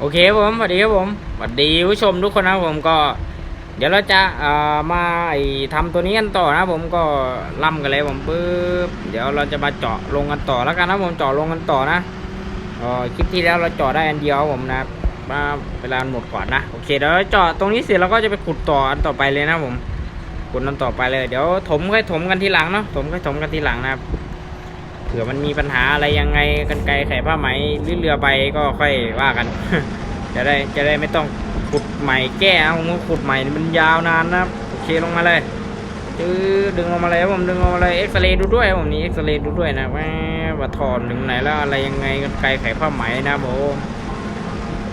โอเคครับผมสวัสดีครับผมสวัสดีผู้ชมทุกคนนะผมก็ เดี๋ยวเราจะมาไอ้ทำตัวนี้กันต่อนะผมก็ล่ำกันเลยผมปึ๊บเดี๋ยวเราจะมาเจาะลงกันต่อแล้วกันนะผมเจาะลงกันต่อนะออคลิปที่แล้วเราเจาะได้อันเดียวผมนะครับมาเวลาหมดก่อนนะโอเคเดี๋ยวเจาะตรงนี้เสร็จเราก็จะไปขุดต่ออันต่อไปเลยนะผมขุดอันต่อไปเลยเดี๋ยวถมค่อยถมกันทีหลังเนาะถมค่อยถมกันทีหลังนะครับ เผื่อมันมีปัญหาอะไรยังไงกันไกลแข่ผ้าไหมหรือเรือใบก็ค่อยว่ากัน จะได้จะได้ไม่ต้องขุดใหม่แก้เอาขุดใหม่มันยาวนานนะโอเคลงมาเลยจื้ดึงลงมาเลยผมดึงลงมาเลยเอ็กซเรย์ดูด้วยผมนี้เอ็กซเรย์ดูด้วยนะแม่บัตรถอดถึงไหนแล้วอะไรยังไงกันไกลแข่ผ้าไหมนะผม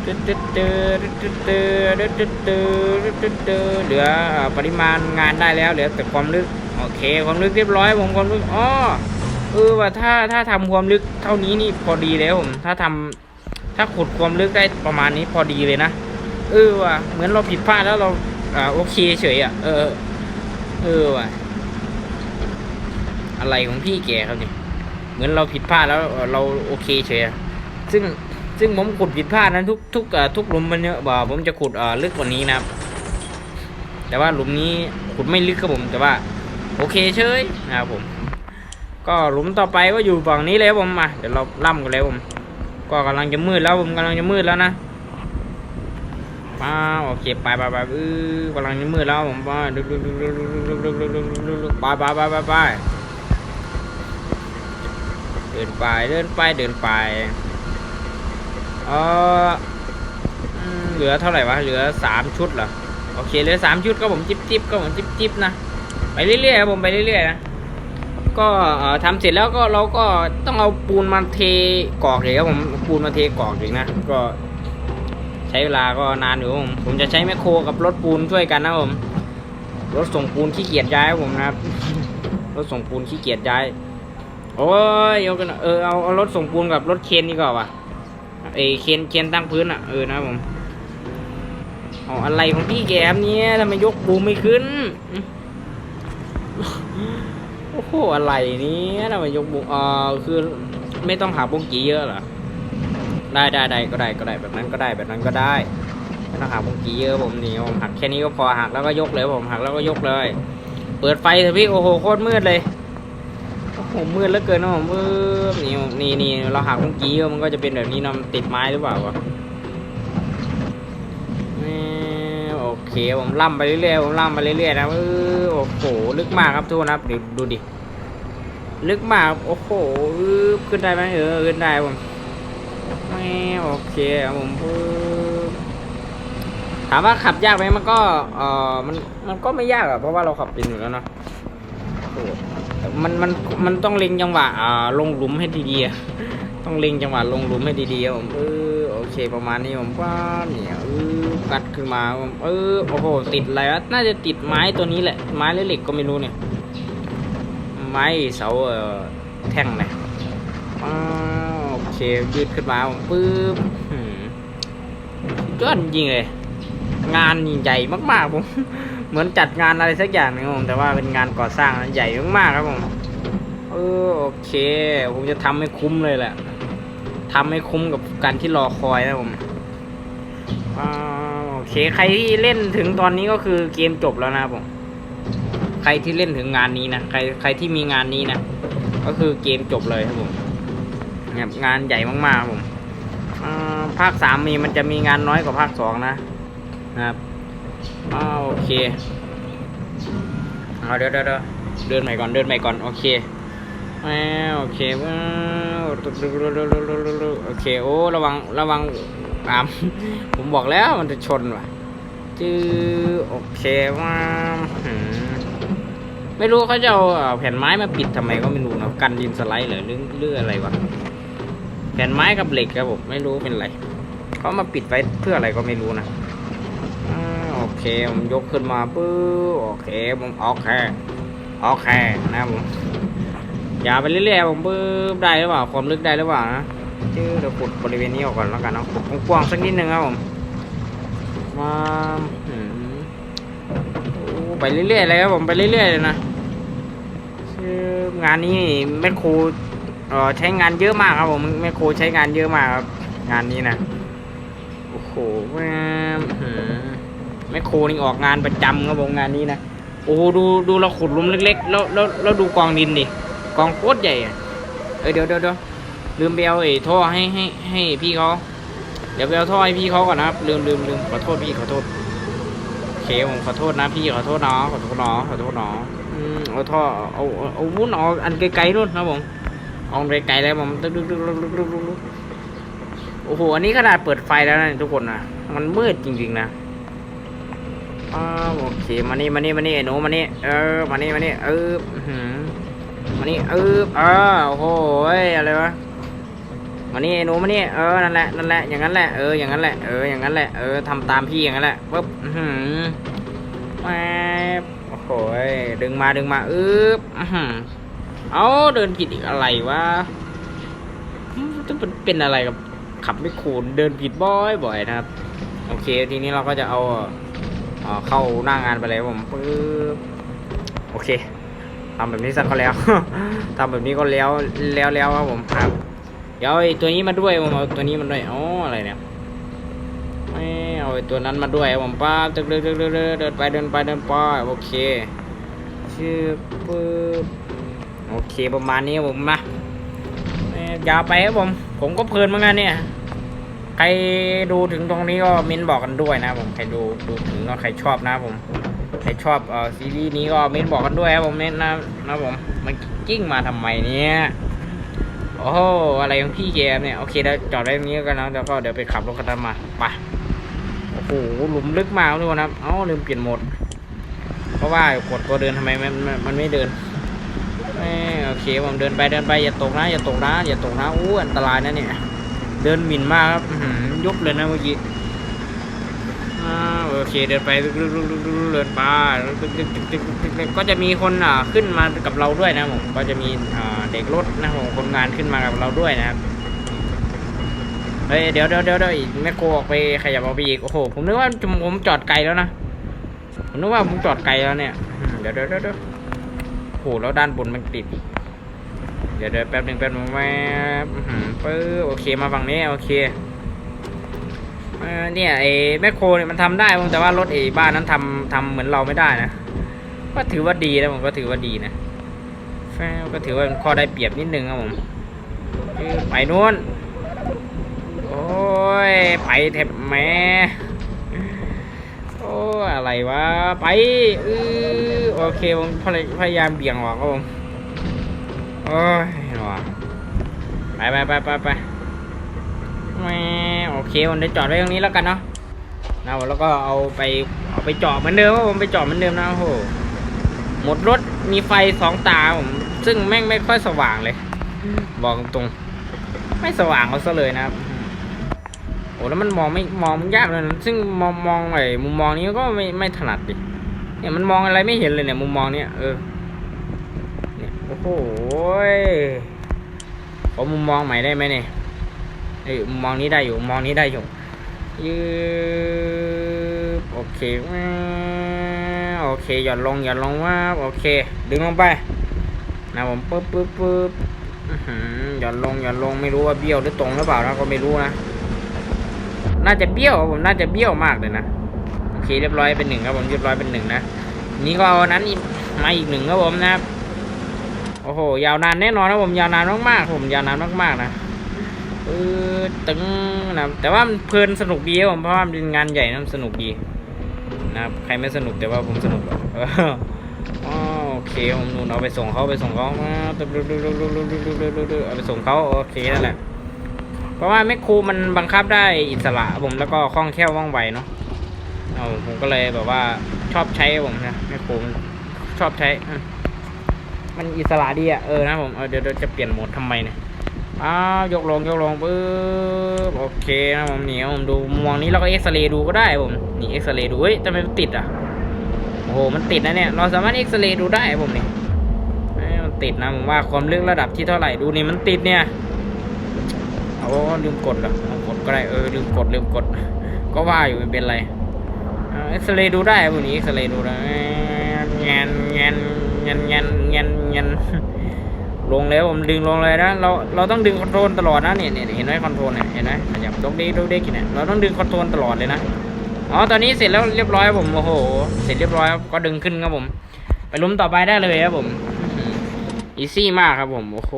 เหลือปริมาณงานได้แล้วเหลือแต่ความลึกโอเคความลึกเรียบร้อยผมความลึกอ๋อ เออว่าถ้าถ้าทำความลึกเท่านี้นี่พอดีแล้วผมถ้าทำถ้าขุดความลึกได้ประมาณนี้พอดีเลยนะเออว่ะเหมือนเราผิดพลาดแล้วเราอ่าโอเคเฉยอะเออเออว่ะอะไรของพี่แกครับเนี่ยเหมือนเราผิดพลาดแล้วเราโอเคเฉยอะซึ่งซึ่งผมขุดผิดพลาดนั้นทุกทุกอ่อทุกหลุมมันเนี่ยบ่าผมจะขุดอ่ลึกกว่านี้นะครับ แต่ว่าหลุมนี้ขุดไม่ลึกครับผมแต่ว่า โอเคเฉยนะครับผม ก็หลุมต่อไปก็อยู่ฝั่งนี้เลยครับผมมาเดี๋ยวเราล่ำกันเลยครับผม ก็กำลังจะมืดแล้วผมกำลังจะมืดแล้วนะป้าโอเคไปไปไปเออกำลังจะมืดแล้วผมไปดึกดึกดึกดึกดึกดึกดึกดึกดึกดึกดึกไปไปไปไปไปเดินไปเดินไปเดินไปเออเหลือเท่าไหร่วะเหลือสามชุดเหรอโอเคเหลือสามชุดก็ผมจิบจิบก็ผมจิบจิบนะไปเรื่อยๆครับผมไปเรื่อยๆนะ ก็เอ่อทำเสร็จแล้วก็เราก็ต้องเอาปูนมาเทกอกเลยครับผมปูนมาเทกอกอีกนะก็ใช้เวลาก็นานอยู่ผมผมจะใช้แมคโครกับรถปูนช่วยกันนะครับผมรถส่งปูนขี้เกียจย้ายครับผมนะครับรถส่งปูนขี้เกียจย้าย โอ้ยเอากันเออเอาเอารถส่งปูนกับรถเคนดีกว่าว่ะเอเคนเคนตั้งพื้นอะเออนะผมเอาอะไรของพี่แกมเนี่ยทำไมยกปูนไม่ขึ้น โอ้โหอะไรนี้ทำไมยกบุกเออคือไม่ต้องหาบงกีเยอะเหรอได้ได้ได้ก็ได้ก็ได้แบบนั้นก็ได้แบบนั้นก็ได้ไม่ต้องหาบงกีเยอะผมนี่ผมหักแค่นี้ก็พอหักแล้วก็ยกเลยผมหักแล้วก็ยกเลย เปิดไฟเถอะพี่โอ้โหโคตรมืดเลยโอ้โหมืดเหลือเกินนะผมมืดนี่นี่นี่เราหักบงกีเยอะมันก็จะเป็นแบบนี้เนาติดไม้หรือเปล่าวะโอเคผมล่ำไปเรื่อยๆผมล่ำไปเรื่อยๆนะเออ โอ้โห ลึกมากครับทุกคนครับเดี๋ยวดูดิ ลึกมาก โอ้โหขึ้นได้ไหมเออ ขึ้นได้ผมไม่โอเคผมถามว่าขับยากไหมมันก็เออมันมันก็ไม่ยากอะเพราะว่าเราขับเป็นอยู่แล้วเนาะมันมันมันต้องเล็งจังหวะอ่าลงหลุมให้ดีๆต้องเล็งจังหวะลงหลุมให้ดีๆผมเออ เคประมาณนี้ผมป้าบเนี่ยเออกัดขึ้นมาผมเออโอ้โหติดอะไรวะน่าจะติดไม้ตัวนี้แหละ ไม้หรือเหล็กก็ไม่รู้เนี่ย ไม้เสาเอ่อแท่งนะโอเคยืดขึ้นมาปึ๊บหืมยอดจริงเลย งานใหญ่มากๆผมเหมือนจัดงานอะไรสักอย่างนึงผมแต่ว่าเป็นงานก่อสร้างใหญ่มากๆครับผมเออโอเค ผมจะทำให้คุ้มเลยแหละ ทำให้คุ้มกับการที่รอคอยนะผมอโอเค ใครที่เล่นถึงตอนนี้ก็คือเกมจบแล้วนะผม ใครที่เล่นถึงงานนี้นะ ใครใครที่มีงานนี้นะ ก็คือเกมจบเลยครับผมเนี่ยงานใหญ่มากๆผมอ่าภาคสามมีมันจะมีงานน้อยกว่าภาคสองนะ นะครับโอเค เอาเดี๋ยวเดี๋ยวเดี๋ยวเดินใหม่ก่อนเดินใหม่ก่อน โอเค แม่โอเคว้าวโอเคโอ้ระวังระวังอามผมบอกแล้วมันจะชนว่ะจื้อโอเคว่าไม่รู้เขาจะเอาแผ่นไม้มาปิดทำไมก็ไม่รู้นะกันดินสไลด์หรอหรือหรืออะไรวะแผ่นไม้กับเหล็กครับผมไม่รู้เป็นไรเขามาปิดไว้เพื่ออะไรก็ไม่รู้นะโอเคผมยกขึ้นมาปุ๊บโอเคผมโอเคโอเคนะครับผม ย่าไปเรื่อยๆผมปุ๊บได้หรือเปล่าความลึกได้หรือเปล่านะจื้อเดี๋ยวขุดบริเวณนี้ออกก่อนแล้วกันเนาะขุดกว้างๆสักนิดนึงครับผมมาอืมโอ้ไปเรื่อยๆเลยครับผมไปเรื่อยๆเลยนะคืองานนี้แม่ครูเอ่อใช้งานเยอะมากครับผมแม่ครูใช้งานเยอะมากครับงานนี้นะโอ้โหแม่แม่โคนี่ออกงานประจำครับผมงานนี้นะโอ้ดูดูเราขุดลุมเล็ก ๆ แล้วแล้วแล้วดูกองดินดิ กองโคตรใหญ่อะเอ้ยเดี๋ยวเดี๋ยวเดี๋ยวลืมไปเอาไอ้ท่อให้ให้ให้พี่เขาเดี๋ยวไปเอาท่อให้พี่เขาก่อนนะครับลืมลืมลืมขอโทษพี่ขอโทษโอเคผมขอโทษนะพี่ขอโทษนาะขอโทษนาะขอโทษนาะอืมเอาท่อเอาเอาเอาวุ้นเอาอันไกลๆนู่นครับผมเอาอันไกลๆแล้วผมตึ๊กตึ๊กตึ๊กตึ๊กตึ๊กตึ๊กโอ้โหอันนี้ขนาดเปิดไฟแล้วนะทุกคนนะมันมืดจริงๆนะอ้าวโอเคมานี่มานี่มานี่ไอ้หนูมานี่เออมานี่มานี่เออ มานี่เออเออโอ้โหเอ้ยอะไรวะมานี่ไอ้หนูมานี่เออนั่นแหละนั่นแหละอย่างนั้นแหละเอออย่างนั้นแหละเอออย่างนั้นแหละเออทำตามพี่อย่างนั้นแหละปึ๊บอื้อหือแหวบโอ้โหเอ้ยดึงมาดึงมาอึ๊บอื้อเอาเดินผิดอีกอะไรวะจะเป็นเป็นอะไรกับขับไม่คูนเดินผิดบ่อยบ่อยๆนะครับ โอเค ทีนี้เราก็จะเอาเอ่อเข้าหน้างานไปเลยผมปึ๊บโอเค ทำแบบนี้สักก็แล้ว ทำแบบนี้ก็แล้วแล้วแล้วครับผมครับ เดี๋ยวไอ้ตัวนี้มาด้วยผมเอาตัวนี้มาด้วยอ๋ออะไรเนี่ยไม่เอาไอ้ตัวนั้นมาด้วยผมป้าเดินเดินเดินเดินไปเดินไปเดินไปโอเคชื่อปึ๊บโอเคประมาณนี้ผมนะอยยาวไปครับผม ผมก็เพลินเหมือนกันเนี่ยใครดูถึงตรงนี้ก็ม้นบอกกันด้วยนะผมใครดูดูถึงก็ใครชอบนะผม ใครชอบอซีรีส์นี้ก็เม้นบอกกันด้วยครับผมเม้นนะนะผมมันกิ้งมาทำไมเนี่ยโอ้โหอะไรของพี่แกมเนี่ยโอเคเดี๋ยวจอดไว้ตรงนี้กันนะแล้วก็เดี๋ยวไปขับรถกันมมาไปโอ้โหหลุมลึกมากทุกคนครับเอ้าลืมเปลี่ยนโหมด เพราะว่ากดตัวเดินทำไมมันมันมันไม่เดินโอเคผมเดินไปเดินไปอย่าตกนะอย่าตกนะอย่าตกนะอู้อันตรายนะเนี่ย เดินหมิ่นมากครับยุบเลยนะเมื่อกี้อ่า เคเดินไปเดินไปก็จะมีคนอ่าขึ้นมากับเราด้วยนะผมก็จะมีอ่าเด็กรถนะผมคนงานขึ้นมากับเราด้วยนะครับเฮ้ยเดี๋ยวเดี๋ยวเดี๋ยวอีกแม่โคออกไปขยับเอาไปอีกโอ้โหผมนึกว่าผมจอดไกลแล้วนะผมนึกว่าผมจอดไกลแล้วเนี่ยเดี๋ยวเดี๋ยวเดี๋ยวโอ้โหแล้วด้านบนมันติดเดี๋ยวเดี๋ยวแป๊บหนึ่งแป๊บหนึ่งแป๊บปึ๊บโอเคมาฝั่งนี้โอเค เออเนี่ยไอ้แมคโครเนี่ยมันทำได้ผมแต่ว่ารถไอ้บ้านนั้นทำทำเหมือนเราไม่ได้นะ ก็ถือว่าดีนะผมก็ถือว่าดีนะแฟก็ถือว่าเป็นข้อได้เปรียบนิดนึงครับผมไปนู้นโอ้ยไปแทบแม่โอ้อะไรวะไปเออโอเคผมพยายามเบี่ยงออกครับผมโอ้ยหนอไปไปไปไปไปแมโอ เคผมได้จอดไว้ตรงนี้แล้วกันเนาะนะผมแล้วก็เอาไปเอาไปจอดเหมือนเดิมว่าผมไปจอดเหมือนเดิมนะโอ้โหหมดรถมีไฟสองตาผมซึ่งแม่งไม่ค่อยสว่างเลย บอกตรงๆไม่สว่างเอาซะเลยนะครับโอ้แล้วมันมองไม่มองยากเลยนะซึ่งมองมองไอ้มุมมองนี้ก็ไม่ไม่ถนัดดิเนี่ยมันมองอะไรไม่เห็นเลยเนี่ยมุมมองเนี้ยเออเนี่ยโอ้โหยขอมุมมองใหม่ได้ไหมเนี่ย เอ้ยมองนี้ได้อยู่ มองนี้ได้อยู่ยืบโอเคโอเคหย่อนลงหย่อนลงว่าโอเค ดึงลงไปนะผมปึ๊บปึ๊บปึ๊บหย่อนลงหย่อนลงไม่รู้ว่าเบี้ยวหรือตรงหรือเปล่านะก็ไม่รู้นะน่าจะเบี้ยวผมน่าจะเบี้ยวมากเลยนะโอเคเรียบร้อยเป็นหนึ่งครับผมเรียบร้อยเป็นหนึ่งนะนี่ก็เอาอันนั้นมาอีกหนึ่งครับผมนะครับโอ้โหยาวนานแน่นอนนะผมยาวนานมากๆผมยาวนานมากๆนะ เออตึงนะแต่ว่ามันเพลินสนุกดีครับผมเพราะว่ามันงานใหญ่นะสนุกดีนะครับใครไม่สนุกแต่ว่าผมสนุกโอเคผมนูนเอาไปส่งเขาไปส่งเขาเอาไปส่งเขาโอเคนั่นแหละเพราะว่าแมคครูมันบังคับได้อิสระผมแล้วก็คล่องแคล่วว่องไวเนาะเอาผมก็เลยแบบว่าชอบใช้ผมนะแมคครูมันชอบใช้มันอิสระดีอะเออนะผมเเดี๋ยวจะเปลี่ยนโหมดทำไมเนี่ย อ้าวยกลงยกลงปึ๊บโอเคนะผมเนี่ผมดูมุมมองนี้เราก็เอ็กซเรย์ดูก็ได้ผมนี่เอ็กซเรย์ดูเฮ้ยทำไมมันติดอะโอ้โหมันติดนะเนี่ยเราสามารถเอ็กซเรย์ดูได้ผมนี่เอ้ยมันติดนะผมว่าความลึกระดับที่เท่าไหร่ดูนี่มันติดเนี่ยเอาลืมกดเหรอกดก็ได้เออลืมกดลืมกด ก็ว่าอยู่มันเป็นไรเอ็กซเรย์ดูได้พวกนี้เอ็กซเรย์ดูได้แงนแงนแงนแงนแงนแงน ลงแล้วผมดึงลงเลยนะเราเราต้องดึงคอนโทรลตลอดนะเนี่ยเนี่ยเห็นไหมคอนโทรลเนี่ยเห็นไหมขยับดกเด็กดกเด็กอยู่เนี่ยเราต้องดึงคอนโทรลตลอดเลยนะอ๋อตอนนี้เสร็จแล้วเรียบร้อยผมโอ้โห เสร็จเรียบร้อยก็ดึงขึ้นครับผม ไปลุมต่อไปได้เลยครับผมอีซี่มากครับผมโอ้โห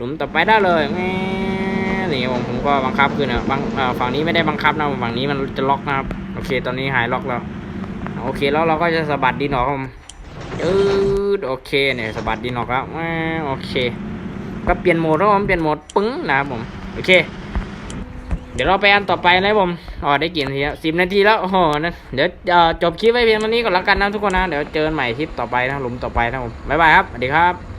ลุมต่อไปได้เลยแม่นี่ผมผมก็บังคับขึ้นนะบางฝั่งนี้ไม่ได้บังคับนะฝั่งนี้มันจะล็อกนะครับโอเค ตอนนี้หายล็อกแล้วโอเคแล้วเราก็จะสะบัดดินออกครับผม อืดโอเคเนี่ยสะบัดดินออกแล้วโอเค ก็เปลี่ยนโหมดแล้วผมเปลี่ยนโหมดปึ้งนะครับผมโอเค เดี๋ยวเราไปอันต่อไปนะผมอ๋อได้กี่นาทีแล้วสิบนาทีแล้วโอ้โหนะเดี๋ยวจบคลิปไว้เพียงเท่านี้ก่อนละกันนะทุกคนนะเดี๋ยวเจอกันใหม่คลิปต่อไปนะหลุมต่อไปนะผมบ๊ายบายครับสวัสดีครับ